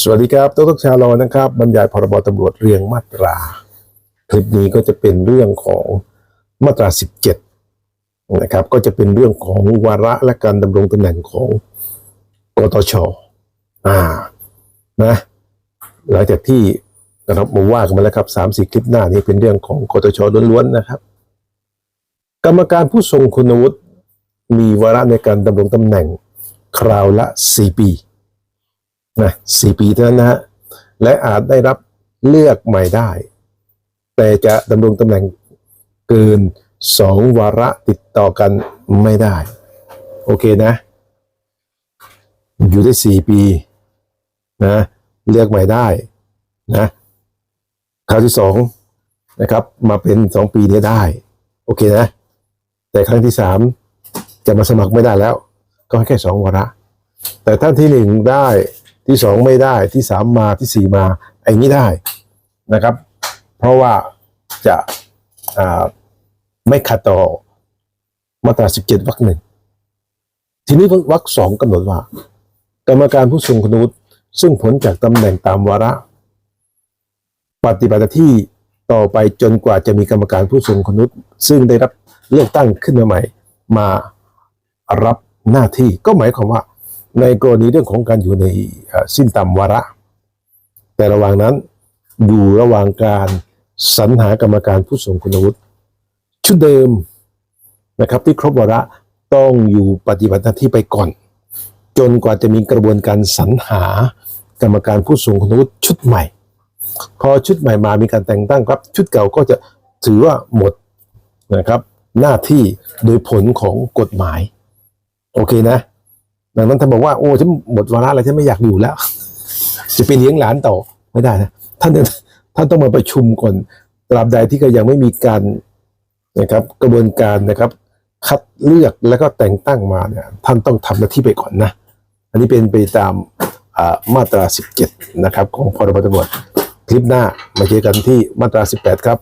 สวัสดีครับทุกชาวเรานะครับบรรยายพรบตำรวจเรียงมาตรา คลิปนี้ก็จะเป็นเรื่องของมาตรา 17 นะครับ ก็จะเป็นเรื่องของวาระและการดำรงตำแหน่งของกตชอ่านะหลังจากที่นะครับมาว่ากันมาแล้วครับสามสี่คลิปหน้านี้เป็นเรื่องของกตชล้วนๆนะครับ กรรมการผู้ทรงคุณวุฒิมีวาระในการดำรงตำแหน่งคราวละ 4 ปี นะสี่ปีเท่านั้นนะฮะและอาจได้รับเลือกใหม่ได้ แต่จะดำรงตำแหน่งเกินสองวาระติดต่อกันไม่ได้ โอเคนะ อยู่ได้สี่ปีนะเลือกใหม่ได้นะคราวที่สองนะครับ มาเป็นสองปีนี้ได้ โอเคนะ แต่ครั้งที่สามจะมาสมัครไม่ได้แล้ว ก็ให้แค่สองวาระ แต่ท่านที่หนึ่งได้ ที่สองไม่ได้ที่สามมาที่สี่มาไอ้นี้ได้นะครับ เพราะว่าจะไม่ขัดต่อมาตราสิบเจ็ดวรรคหนึ่งทีนี้วรรคสองกำหนดว่า กรรมการผู้ทรงคุณวุฒิซึ่งผลจากตำแหน่งตามวาระ ปฏิบัติหน้าที่ต่อไปจนกว่าจะมีกรรมการผู้ทรงคุณวุฒิซึ่งได้รับเลือกตั้งขึ้นมาใหม่ มารับหน้าที่ก็หมายความว่า ในกรณีเรื่องของการอยู่ในสิ้นตามวาระ แต่ระหว่างนั้นอยู่ระหว่างการสรรหากรรมการผู้ทรงคุณวุฒิชุดเดิมนะครับที่ครบวาระต้องอยู่ปฏิบัติหน้าที่ไปก่อน จนกว่าจะมีกระบวนการสรรหากรรมการผู้ทรงคุณวุฒิชุดใหม่ พอชุดใหม่มามีการแต่งตั้งครับ ชุดเก่าก็จะถือว่าหมดนะครับ หน้าที่โดยผลของกฎหมาย โอเคนะ ดังนั้นท่านบอกว่าโอ้ฉันหมดวาระแล้วฉันไม่อยากอยู่แล้ว จะเป็นเลี้ยงหลานต่อไม่ได้นะท่านท่านต้องมาประชุมก่อนตราบใดที่ก็ยังไม่มีการนะครับ กระบวนการนะครับ คัดเลือกแล้วก็แต่งตั้งมาเนี่ยท่านต้องทำหน้าที่ไปก่อนนะ อันนี้เป็นไปตามอ่ามาตรา 17 นะครับ ของพรบตำรวจคลิปหน้ามาเจอกันที่มาตรา 18 ครับ